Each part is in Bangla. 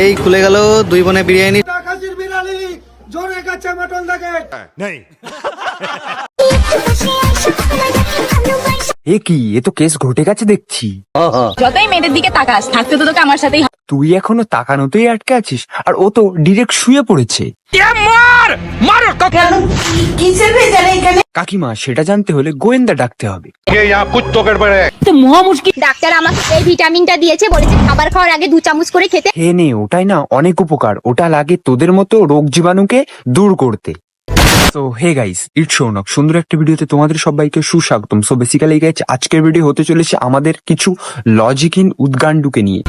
এই খুলে গেল দুই বনে বিরিয়ানি। জোরে কাছে মটন এ কি? এ তো কেস ঘটে গেছে দেখছি। যতই মেয়েদের দিকে তাকাস থাকতে তো তোকে আমার সাথেই। তুই এখনও তাকানোতেই আটকে আছিস আর ও তো ডিরেক্ট শুয়ে পড়েছে। কাকিমা সেটা জানতে হলে গোয়েন্দা ডাকতে হবে। ডাক্তার আমাকে এই ভিটামিনটা দিয়েছে বলেছে খাবার খাওয়ার আগে দু চামচ করে খেতে। হে নে ওটাই না অনেক উপকার। ওটা লাগে তোদের মতো রোগ জীবাণুকে দূর করতে। তো হে গাইস ইট শৌনক সুন্দর একটা ভিডিওতে তোমাদের সবাইকে সুস্বাগতম। সো বেসিক্যালি গাইজ আজকের ভিডিও হতে চলেছে আমাদের কিছু লজিক ইন উদ্গান্ডুকে নিয়ে।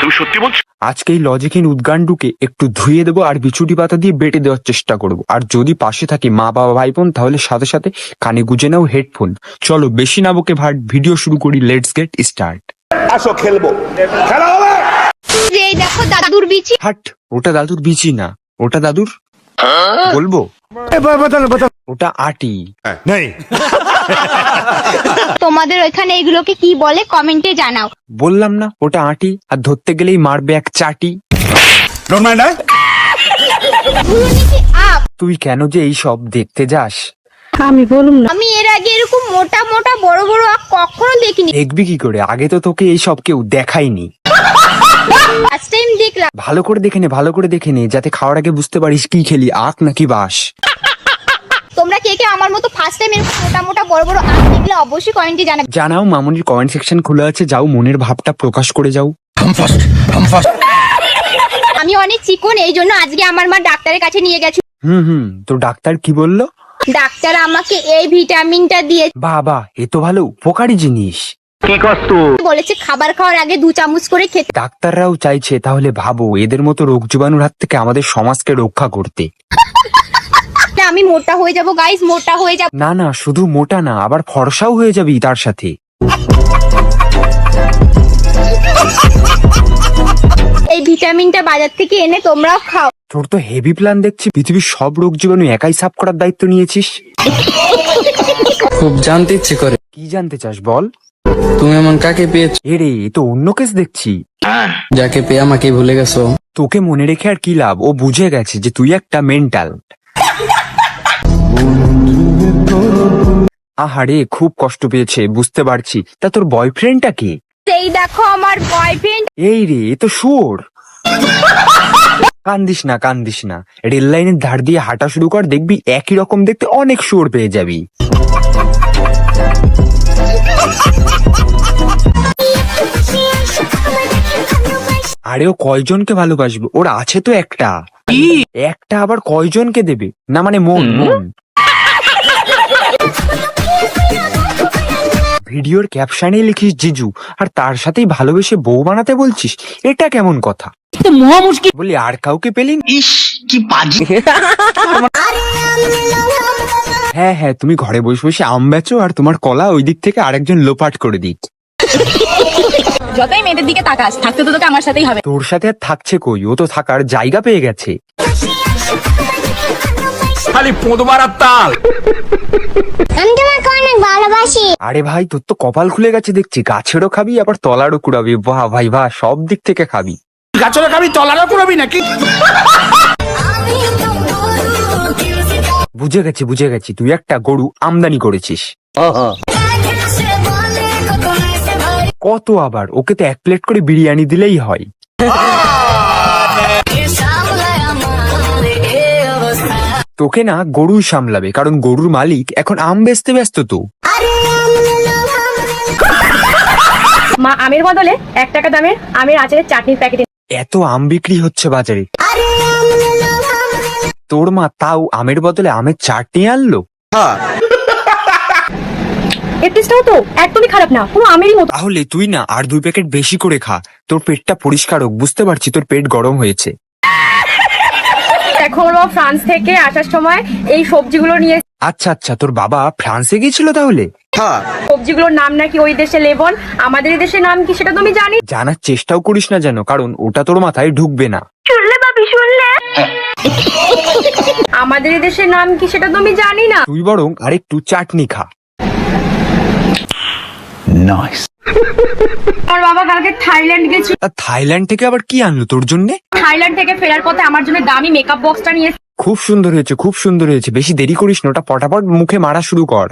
তুমি সত্যি বলছো? আজকে এই লজিকহীন উদ্গান্ডুকে একটু ধুয়ে দেবো আর বিছুটি পাতা দিয়ে বেটে দেওয়ার চেষ্টা করব। আর যদি পাশে থাকি মা বাবা ভাই বোন তাহলে সাথে সাথে কানে গুজে নাও হেডফোন। চলো বেশি না বকে ভাট ভিডিও শুরু করি লেটস গেট স্টার্ট। আসো খেলব। খেলা হবে! এই দেখো দাদুর বিচি। হাট ওটা দাদুর বিচি না ওটা দাদুর বলব? ওটা আটি। নেই। তোমাদের ওইখানে এগুলোকে কি বলে? কমেন্টে জানাও। বললাম না ওটা আটি আর ধরতে গেলেই মারবে এক চাটি। তুই কেন যে এই সব দেখতে যাস? আমি এর আগে এরকম মোটা মোটা বড় বড় আখ কখনো দেখিনি। দেখবি কি করে? আগে তো তোকে এই সব কেউ দেখায়নি। ফার্স্ট টাইম দেখলাম। ভালো করে দেখে নে ভালো করে দেখে নে যাতে খাওয়ার আগে বুঝতে পারিস কি খেলি আখ নাকি বাস। তোমরা কে কে আমার মতো ফার্স্ট টাইম এরকম মোটা মোটা বড় বড় আখ দেখলে অবশ্যই কমেন্টে জানাবে জানাও মামুনির কমেন্ট সেকশন খোলা আছে যাও মনের ভাবটা প্রকাশ করে যাও। আমি অনেক চিকন এই জন্য আজকে আমার মা ডাক্তারের কাছে নিয়ে গেছে। হুম হুম তো ডাক্তার কি বলল? ডাক্তার আমাকে এই ভিটামিনটা দিয়ে বাবা এ তো ভালো উপকারী জিনিস। বলেছে খাবার খাওয়ার আগে দু চামচ করে খেতে। ডাক্তাররাও চাইছে তাহলে ভাবো এদের মতো রোগ জীবাণুর হাত থেকে আমাদের সমাজকে রক্ষা করতে। আমি মোটা হয়ে যাব গাইস মোটা হয়ে যাব। না না শুধু মোটা না আবার ফর্সাও হয়ে যাবি তার সাথে। এই ভিটামিনটা বাজার থেকে এনে তোমরাও খাও। তোর তো হেভি প্ল্যান দেখছি পৃথিবীর সব রোগ জীবাণু একাই সাফ করার দায়িত্ব নিয়েছিস। খুব জানতে ইচ্ছে করে। কি জানতে চাস বল? তুমি এমন কাকে পেয়েছ? এ রে এ তো অন্য কেস দেখছি। যাকে পেয়ে আমাকে ভুলে গেছো? তোকে মনে রেখে আর কি লাভ? ও বুঝে গেছে যে তুই একটা মেন্টাল আহারে খুব কষ্ট পেয়েছে বুঝতে পারছি। তা তোর বয়ফ্রেন্ডটা কে? এই দেখো আমার বয়ফ্রেন্ড এই রে এ তো শুয়োর কান্দিস না কান্দিস না। রেল লাইনের ধার দিয়ে হাঁটা শুরু কর দেখবি একই রকম দেখতে অনেক শুয়োর পেয়ে যাবি। আরে ও কয়জনকে ভালোবাসবে? ওর আছে তো একটা। একটা আবার কয়জনকে দেবে? না মানে মন মন। ভিডিওর ক্যাপশনে লিখিস জিজু আর তার সাথেই ভালোবেসে বউ বানাতে বলছিস এটা কেমন কথা? বলি আর কাউকে পেলি না? হ্যাঁ হ্যাঁ তুমি ঘরে বসে বসে আম বেচো আর তোমার কলা ওই দিক থেকে আরেকজন লোপাট করে দিক। যতই মেয়েদের দিকে তাকাস থাকতে তো তোকে আমার সাথেই হবে। তোর সাথে থাকছে কই? ও তো থাকার জায়গা পেয়ে গেছে। খালি পোঁদ মারার তাল। আমি তোমাকে অনেক ভালোবাসি। আরে ভাই তোর তো কপাল খুলে গেছে দেখছি। গাছেরও খাবি আবার তলারও কুড়াবি। বাহ ভাই বাহ সব দিক থেকে খাবি। গাছরে খাবি তলারও কুড়াবি নাকি? বুঝে গেছি বুঝে গেছি। তুই একটা গরু আমদানি করেছিস। কত আবার? ওকে তো এক প্লেট করে বিরিয়ানি দিলেই হয়। তোকে না গরু সামলাবে কারণ গরুর মালিক এখন আম বেচতে ব্যস্ত তো। মা আমের বদলে এক টাকা দামের আমের আচারের চাটনির প্যাকেট এত আম বিক্রি হচ্ছে বাজারে। তোর মা তাও আমের বদলে আমের চাটনি আনলো? এর টেস্টটাও তো একদমই খারাপ না পুরো আমেরই মতো তাহলে তুই না আর দুই প্যাকেট বেশি করে খা তোর পেটটা পরিষ্কার হোক বুঝতে পারছি তোর পেট গরম হয়েছে। এখনও ফ্রান্স থেকে আসার সময় এই সবজিগুলো নিয়ে আচ্ছা আচ্ছা তোর বাবা ফ্রান্সে গিয়েছিল তাহলে? সবজিগুলোর নাম নাকি ওই দেশে লেবন আমাদের এই দেশের নাম কি সেটা তুমি জানি। জানার চেষ্টাও করিস না যেন কারণ ওটা তোর মাথায় ঢুকবে না। শুনলে বাপি শুনলে? আমাদের এই দেশের নাম কি সেটা তুমি জানি না। তুই বরং আরেকটু চাটনি খা। আমার বাবা কালকে থাইল্যান্ড গেছিল। থাইল্যান্ড থেকে আবার কি আনলো তোর জন্যে? থাইল্যান্ড থেকে ফেরার পথে আমার জন্য দামি মেকআপ বক্সটা নিয়ে খুব সুন্দর হয়েছে খুব সুন্দর হয়েছে। বেশি দেরি করিস না ওটা পটাপট মুখে মারা শুরু কর।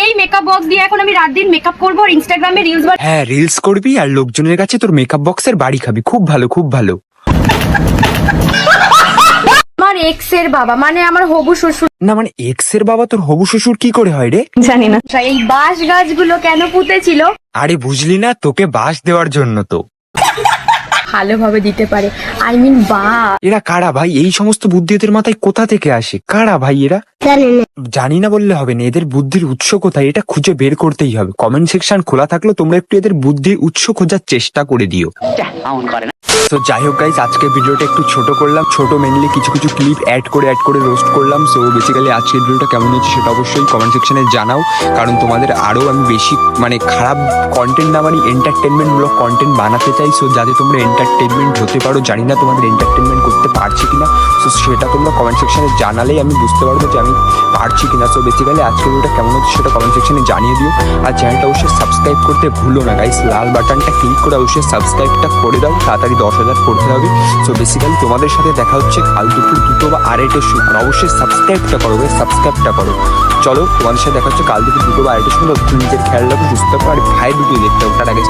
এই মেকআপ বক্স দিয়ে এখন আমি রাত দিন মেকআপ করব আর ইনস্টাগ্রামে রিলস হ্যাঁ রিলস করবি আর লোকজনের কাছে তোর মেকআপ বক্সের বাড়ি খাবি। খুব ভালো খুব ভালো। আমার এক্সের বাবা মানে আমার হবু শ্বশুর। না মানে এক্সের বাবা তোর হবু শ্বশুর কি করে হয় রে? জানি না। এই বাঁশ গাছগুলো কেন পুঁতেছিল? আরে বুঝলি না তোকে বাঁশ দেওয়ার জন্য তো। ভালোভাবে দিতে পারে। আই মিন বা এরা কারা ভাই? এই সমস্ত বুদ্ধি এদের মাথায় কোথা থেকে আসে? কারা ভাই এরা? জানি না। বললে হবে না। এদের বুদ্ধির উৎস কোথায়? এটা খুঁজে বের করতেই হবে। কমেন্ট সেকশন খোলা থাকলেও তোমরা একটু এদের বুদ্ধির উৎস খোঁজার চেষ্টা করে দিও। তো যাই হোক গাইজ আজকে ভিডিওটা একটু ছোট করলাম। ছোট মেনলি কিছু কিছু ক্লিপ অ্যাড করে অ্যাড করে রোস্ট করলাম। সো বেসিক্যালি আজকের ভিডিওটা কেমন হয়েছে সেটা অবশ্যই কমেন্ট সেকশনে জানাও। কারণ তোমাদের আরও আমি বেশি মানে খারাপ কন্টেন্ট না মানে এন্টারটেনমেন্ট মূলক কন্টেন্ট বানাতে চাই। সো যাতে তোমরা এন্টারটেনমেন্ট হতে পারো, জানি না তোমাদের এন্টারটেনমেন্ট করতে পারছি কিনা। সো সেটা তোমরা কমেন্ট সেকশনে জানালেই আমি বুঝতে পারব যে আমি পারছি কিনা। সো বেসিক্যালি আজকের ভিডিওটা কেমন হচ্ছে সেটা কমেন্ট সেকশনে জানিয়ে দিও। আর চ্যানেলটা অবশ্যই সাবস্ক্রাইব করতে ভুলো না গাইস লাল বাটনটা ক্লিক করে অবশ্যই সাবস্ক্রাইবটা করে দাও। তাড়াতাড়ি দশ হাজার করতে হবে। সো বেসিক্যালি তোমাদের সাথে দেখা হচ্ছে কাল দুপুর দুটো বা আড়াইটের সময় অবশ্যই সাবস্ক্রাইবটা করো সাবস্ক্রাইবটা করো। চলো, তোমাদের সাথে দেখা হচ্ছে কাল দুপুর দুটো বা আড়াইটের সময়। নিজের খেয়াল রাখো, সুস্থ থাকো। আর ভাই, দুটো দেখতে হবে তার আগে